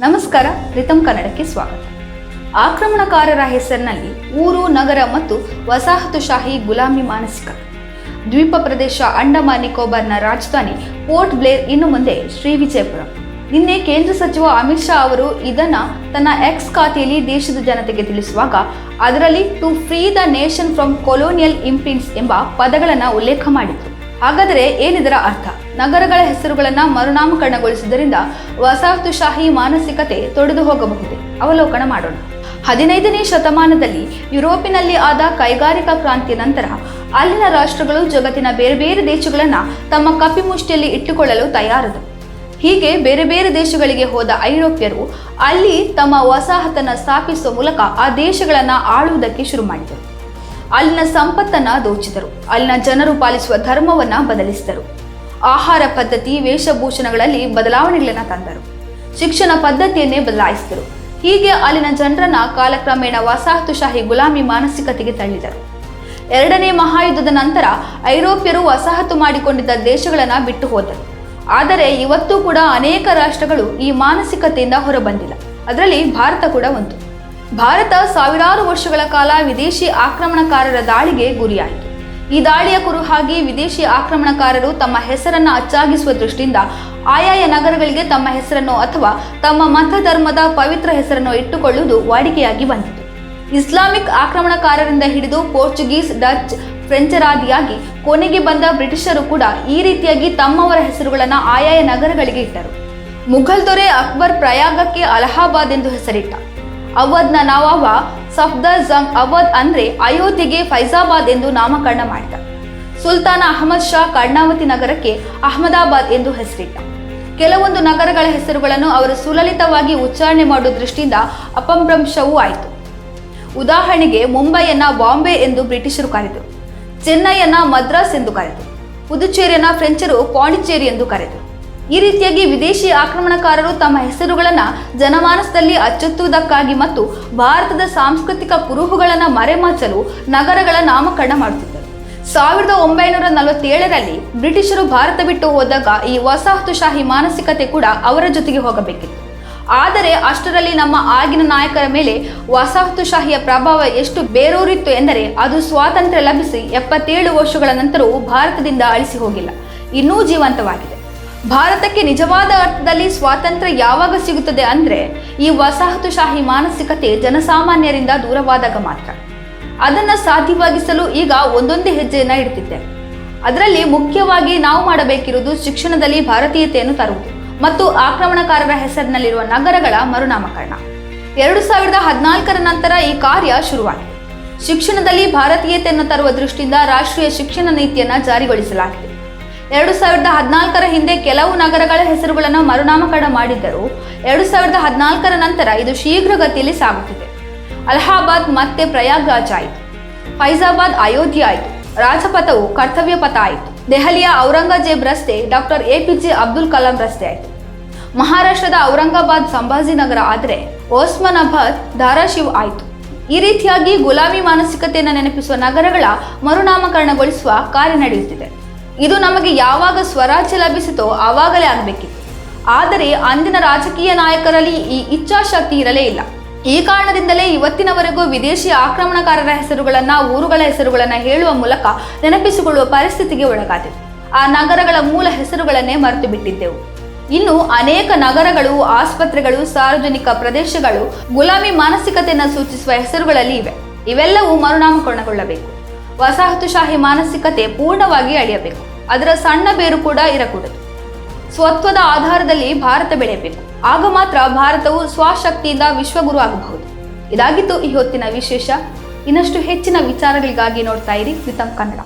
ನಮಸ್ಕಾರ ರಿತಮ್ ಕನ್ನಡಕ್ಕೆ ಸ್ವಾಗತ. ಆಕ್ರಮಣಕಾರರ ಹೆಸರಿನಲ್ಲಿ ಊರು, ನಗರ ಮತ್ತು ವಸಾಹತುಶಾಹಿ ಗುಲಾಮಿ ಮಾನಸಿಕ. ದ್ವೀಪ ಪ್ರದೇಶ ಅಂಡಮಾನ್ ನಿಕೋಬಾರ್ನ ರಾಜಧಾನಿ ಪೋರ್ಟ್ ಬ್ಲೇರ್ ಇನ್ನು ಮುಂದೆ ಶ್ರೀ ವಿಜಯಪುರ. ನಿನ್ನೆ ಕೇಂದ್ರ ಸಚಿವ ಅಮಿತ್ ಶಾ ಅವರು ಇದನ್ನ ತನ್ನ ಎಕ್ಸ್ ಖಾತೆಯಲ್ಲಿ ದೇಶದ ಜನತೆಗೆ ತಿಳಿಸುವಾಗ, ಅದರಲ್ಲಿ to free the nation from colonial imprints ಎಂಬ ಪದಗಳನ್ನು ಉಲ್ಲೇಖ ಮಾಡಿದ್ರು. ಹಾಗಾದರೆ ಏನಿದರ ಅರ್ಥ? ನಗರಗಳ ಹೆಸರುಗಳನ್ನು ಮರುನಾಮಕರಣಗೊಳಿಸುವುದರಿಂದ ವಸಾಹತುಶಾಹಿ ಮಾನಸಿಕತೆ ತೊಡೆದು ಹೋಗಬಹುದೇ? ಅವಲೋಕನ ಮಾಡೋಣ. ಹದಿನೈದನೇ ಶತಮಾನದಲ್ಲಿ ಯುರೋಪಿನಲ್ಲಿ ಆದ ಕೈಗಾರಿಕಾ ಕ್ರಾಂತಿಯ ನಂತರ ಅಲ್ಲಿನ ರಾಷ್ಟ್ರಗಳು ಜಗತ್ತಿನ ಬೇರೆ ಬೇರೆ ದೇಶಗಳನ್ನು ತಮ್ಮ ಕಪಿಮುಷ್ಟಿಯಲ್ಲಿ ಇಟ್ಟುಕೊಳ್ಳಲು ತಯಾರದು ಹೀಗೆ ಬೇರೆ ಬೇರೆ ದೇಶಗಳಿಗೆ ಹೋದ ಐರೋಪ್ಯರು ಅಲ್ಲಿ ತಮ್ಮ ವಸಾಹತನ್ನು ಸ್ಥಾಪಿಸುವ ಮೂಲಕ ಆ ದೇಶಗಳನ್ನು ಆಳುವುದಕ್ಕೆ ಶುರು ಮಾಡಿದರು. ಅಲ್ಲಿನ ಸಂಪತ್ತನ್ನ ದೋಚಿದರು. ಅಲ್ಲಿನ ಜನರು ಪಾಲಿಸುವ ಧರ್ಮವನ್ನ ಬದಲಿಸಿದರು. ಆಹಾರ ಪದ್ಧತಿ, ವೇಷಭೂಷಣಗಳಲ್ಲಿ ಬದಲಾವಣೆಗಳನ್ನು ತಂದರು. ಶಿಕ್ಷಣ ಪದ್ಧತಿಯನ್ನೇ ಬದಲಾಯಿಸಿದರು. ಹೀಗೆ ಅಲ್ಲಿನ ಜನರನ್ನ ಕಾಲಕ್ರಮೇಣ ವಸಾಹತುಶಾಹಿ ಗುಲಾಮಿ ಮಾನಸಿಕತೆಗೆ ತಳ್ಳಿದರು. ಎರಡನೇ ಮಹಾಯುದ್ಧದ ನಂತರ ಐರೋಪ್ಯರು ವಸಾಹತು ಮಾಡಿಕೊಂಡಿದ್ದ ದೇಶಗಳನ್ನು ಬಿಟ್ಟು ಹೋದರು. ಆದರೆ ಇವತ್ತು ಕೂಡ ಅನೇಕ ರಾಷ್ಟ್ರಗಳು ಈ ಮಾನಸಿಕತೆಯಿಂದ ಹೊರಬಂದಿಲ್ಲ. ಅದರಲ್ಲಿ ಭಾರತ ಕೂಡ ಒಂದು. ಭಾರತ ಸಾವಿರಾರು ವರ್ಷಗಳ ಕಾಲ ವಿದೇಶಿ ಆಕ್ರಮಣಕಾರರ ದಾಳಿಗೆ ಗುರಿಯಾಯಿತು. ಈ ದಾಳಿಯ ಕುರುಹಾಗಿ ವಿದೇಶಿ ಆಕ್ರಮಣಕಾರರು ತಮ್ಮ ಹೆಸರನ್ನು ಅಚ್ಚಾಗಿಸುವ ದೃಷ್ಟಿಯಿಂದ ಆಯಾಯ ನಗರಗಳಿಗೆ ತಮ್ಮ ಹೆಸರನ್ನು ಅಥವಾ ತಮ್ಮ ಮತ ಧರ್ಮದ ಪವಿತ್ರ ಹೆಸರನ್ನು ಇಟ್ಟುಕೊಳ್ಳುವುದು ವಾಡಿಕೆಯಾಗಿ ಬಂದಿತು. ಇಸ್ಲಾಮಿಕ್ ಆಕ್ರಮಣಕಾರರಿಂದ ಹಿಡಿದು ಪೋರ್ಚುಗೀಸ್, ಡಚ್ ಫ್ರೆಂಚರಾದಿಯಾಗಿ ಕೊನೆಗೆ ಬಂದ ಬ್ರಿಟಿಷರು ಕೂಡ ಈ ರೀತಿಯಾಗಿ ತಮ್ಮವರ ಹೆಸರುಗಳನ್ನು ಆಯಾಯ ನಗರಗಳಿಗೆ ಇಟ್ಟರು. ಮುಘಲ್ ದೊರೆ ಅಕ್ಬರ್ ಪ್ರಯಾಗಕ್ಕೆ ಅಲಹಾಬಾದ್ ಎಂದು ಹೆಸರಿಟ್ಟ. ಅವಧ್ನ ನವಾಬ ಸಫ್ದರ್ ಜಂಗ್ ಅವಧ್ ಅಂದ್ರೆ ಅಯೋಧ್ಯೆಗೆ ಫೈಜಾಬಾದ್ ಎಂದು ನಾಮಕರಣ ಮಾಡಿದ ಸುಲ್ತಾನ ಅಹಮದ್ ಶಾ ಕರ್ಣಾವತಿ ನಗರಕ್ಕೆ ಅಹಮದಾಬಾದ್ ಎಂದು ಹೆಸರಿಟ್ಟ. ಕೆಲವೊಂದು ನಗರಗಳ ಹೆಸರುಗಳನ್ನು ಅವರು ಸುಲಲಿತವಾಗಿ ಉಚ್ಚಾರಣೆ ಮಾಡುವ ದೃಷ್ಟಿಯಿಂದ ಅಪಭ್ರಂಶವೂ ಆಯಿತು. ಉದಾಹರಣೆಗೆ ಮುಂಬೈಯನ್ನ ಬಾಂಬೆ ಎಂದು ಬ್ರಿಟಿಷರು ಕರೆದರು, ಚೆನ್ನೈಯನ್ನ ಮದ್ರಾಸ್ ಎಂದು ಕರೆದರು, ಪುದುಚೇರಿಯನ್ನ ಫ್ರೆಂಚರು ಪಾಂಡಿಚೇರಿ ಎಂದು ಕರೆದರು. ಈ ರೀತಿಯಾಗಿ ವಿದೇಶಿ ಆಕ್ರಮಣಕಾರರು ತಮ್ಮ ಹೆಸರುಗಳನ್ನು ಜನಮಾನಸದಲ್ಲಿ ಅಚ್ಚೊತ್ತುವುದಕ್ಕಾಗಿ ಮತ್ತು ಭಾರತದ ಸಾಂಸ್ಕೃತಿಕ ಕುರುಹುಗಳನ್ನು ಮರೆಮಾಚಲು ನಗರಗಳ ನಾಮಕರಣ ಮಾಡುತ್ತಿದ್ದರು. ಸಾವಿರದ ಒಂಬೈನೂರ ನಲವತ್ತೇಳರಲ್ಲಿ ಬ್ರಿಟಿಷರು ಭಾರತ ಬಿಟ್ಟು ಹೋದಾಗ ಈ ವಸಾಹತುಶಾಹಿ ಮಾನಸಿಕತೆ ಕೂಡ ಅವರ ಜೊತೆಗೆ ಹೋಗಬೇಕಿತ್ತು. ಆದರೆ ಅಷ್ಟರಲ್ಲಿ ನಮ್ಮ ಆಗಿನ ನಾಯಕರ ಮೇಲೆ ವಸಾಹತುಶಾಹಿಯ ಪ್ರಭಾವ ಎಷ್ಟು ಬೇರೂರಿತ್ತು ಎಂದರೆ ಅದು ಸ್ವಾತಂತ್ರ್ಯ ಲಭಿಸಿ ಎಪ್ಪತ್ತೇಳು ವರ್ಷಗಳ ನಂತರವೂ ಭಾರತದಿಂದ ಅಳಿಸಿ ಹೋಗಿಲ್ಲ. ಇನ್ನೂ ಜೀವಂತವಾಗಿದೆ. ಭಾರತಕ್ಕೆ ನಿಜವಾದ ಅರ್ಥದಲ್ಲಿ ಸ್ವಾತಂತ್ರ್ಯ ಯಾವಾಗ ಸಿಗುತ್ತದೆ ಅಂದರೆ ಈ ವಸಾಹತುಶಾಹಿ ಮಾನಸಿಕತೆ ಜನಸಾಮಾನ್ಯರಿಂದ ದೂರವಾದಾಗ ಮಾತ್ರ. ಅದನ್ನು ಸಾಧ್ಯವಾಗಿಸಲು ಈಗ ಒಂದೊಂದೇ ಹೆಜ್ಜೆಯನ್ನು ಇಡ್ತಿದ್ದೇವೆ ಅದರಲ್ಲಿ ಮುಖ್ಯವಾಗಿ ನಾವು ಮಾಡಬೇಕಿರುವುದು ಶಿಕ್ಷಣದಲ್ಲಿ ಭಾರತೀಯತೆಯನ್ನು ತರುವುದು ಮತ್ತು ಆಕ್ರಮಣಕಾರರ ಹೆಸರಿನಲ್ಲಿರುವ ನಗರಗಳ ಮರುನಾಮಕರಣ. ಎರಡು ಸಾವಿರದ ಹದಿನಾಲ್ಕರ ನಂತರ ಈ ಕಾರ್ಯ ಶುರುವಾಗಿದೆ. ಶಿಕ್ಷಣದಲ್ಲಿ ಭಾರತೀಯತೆಯನ್ನು ತರುವ ದೃಷ್ಟಿಯಿಂದ ರಾಷ್ಟ್ರೀಯ ಶಿಕ್ಷಣ ನೀತಿಯನ್ನು ಜಾರಿಗೊಳಿಸಲಾಗಿದೆ. ಎರಡು ಸಾವಿರದ ಹದಿನಾಲ್ಕರ ಹಿಂದೆ ಕೆಲವು ನಗರಗಳ ಹೆಸರುಗಳನ್ನು ಮರುನಾಮಕರಣ ಮಾಡಿದ್ದರು. ಎರಡು ಸಾವಿರದ ಹದಿನಾಲ್ಕರ ನಂತರ ಇದು ಶೀಘ್ರಗತಿಯಲ್ಲಿ ಸಾಗುತ್ತಿದೆ. ಅಲಹಾಬಾದ್ ಮತ್ತೆ ಪ್ರಯಾಗ್ರಾಜ್ ಆಯಿತು. ಫೈಜಾಬಾದ್ ಅಯೋಧ್ಯೆ ಆಯಿತು. ರಾಜಪಥವು ಕರ್ತವ್ಯ ಪಥ ಆಯಿತು. ದೆಹಲಿಯ ಔರಂಗಜೇಬ್ ರಸ್ತೆ doctor A P J Abdul Kalam ರಸ್ತೆ ಆಯಿತು. ಮಹಾರಾಷ್ಟ್ರದ ಔರಂಗಾಬಾದ್ ಸಂಭಾಜಿನಗರ ಆದರೆ ಓಸ್ಮಾನಾಬಾದ್ ಧಾರಾಶಿವ್ ಆಯಿತು. ಈ ರೀತಿಯಾಗಿ ಗುಲಾಮಿ ಮಾನಸಿಕತೆಯನ್ನು ನೆನಪಿಸುವ ನಗರಗಳ ಮರುನಾಮಕರಣಗೊಳಿಸುವ ಕಾರ್ಯ ನಡೆಯುತ್ತಿದೆ. ಇದು ನಮಗೆ ಯಾವಾಗ ಸ್ವರಾಜ್ಯ ಲಭಿಸಿತೋ ಆವಾಗಲೇ ಆಗಬೇಕಿತ್ತು. ಆದರೆ ಅಂದಿನ ರಾಜಕೀಯ ನಾಯಕರಲ್ಲಿ ಈ ಇಚ್ಛಾಶಕ್ತಿ ಇರಲೇ ಇಲ್ಲ. ಈ ಕಾರಣದಿಂದಲೇ ಇವತ್ತಿನವರೆಗೂ ವಿದೇಶಿ ಆಕ್ರಮಣಕಾರರ ಹೆಸರುಗಳನ್ನು, ಊರುಗಳ ಹೆಸರುಗಳನ್ನು ಹೇಳುವ ಮೂಲಕ ನೆನಪಿಸಿಕೊಳ್ಳುವ ಪರಿಸ್ಥಿತಿಗೆ ಒಳಗಾದೆವು. ಆ ನಗರಗಳ ಮೂಲ ಹೆಸರುಗಳನ್ನೇ ಮರೆತು ಬಿಟ್ಟಿದ್ದೆವು ಇನ್ನು ಅನೇಕ ನಗರಗಳು, ಆಸ್ಪತ್ರೆಗಳು, ಸಾರ್ವಜನಿಕ ಪ್ರದೇಶಗಳು ಗುಲಾಮಿ ಮಾನಸಿಕತೆಯನ್ನು ಸೂಚಿಸುವ ಹೆಸರುಗಳಲ್ಲಿ ಇವೆ. ಇವೆಲ್ಲವೂ ಮರುನಾಮಕರಣಗೊಳ್ಳಬೇಕು. ವಸಾಹತುಶಾಹಿ ಮಾನಸಿಕತೆ ಪೂರ್ಣವಾಗಿ ಅಳಿಯಬೇಕು. ಅದರ ಸಣ್ಣ ಬೇರು ಕೂಡ ಇರಕೂಡದು. ಸ್ವತ್ವದ ಆಧಾರದಲ್ಲಿ ಭಾರತ ಬೆಳೆಯಬೇಕು. ಆಗ ಮಾತ್ರ ಭಾರತವು ಸ್ವಶಕ್ತಿಯಿಂದ ವಿಶ್ವಗುರು ಆಗಬಹುದು. ಇದಾಗಿತ್ತು ಈ ಹೊತ್ತಿನ ವಿಶೇಷ. ಇನ್ನಷ್ಟು ಹೆಚ್ಚಿನ ವಿಚಾರಗಳಿಗಾಗಿ ನೋಡ್ತಾ ಇರಿ ಕನ್ನಡ.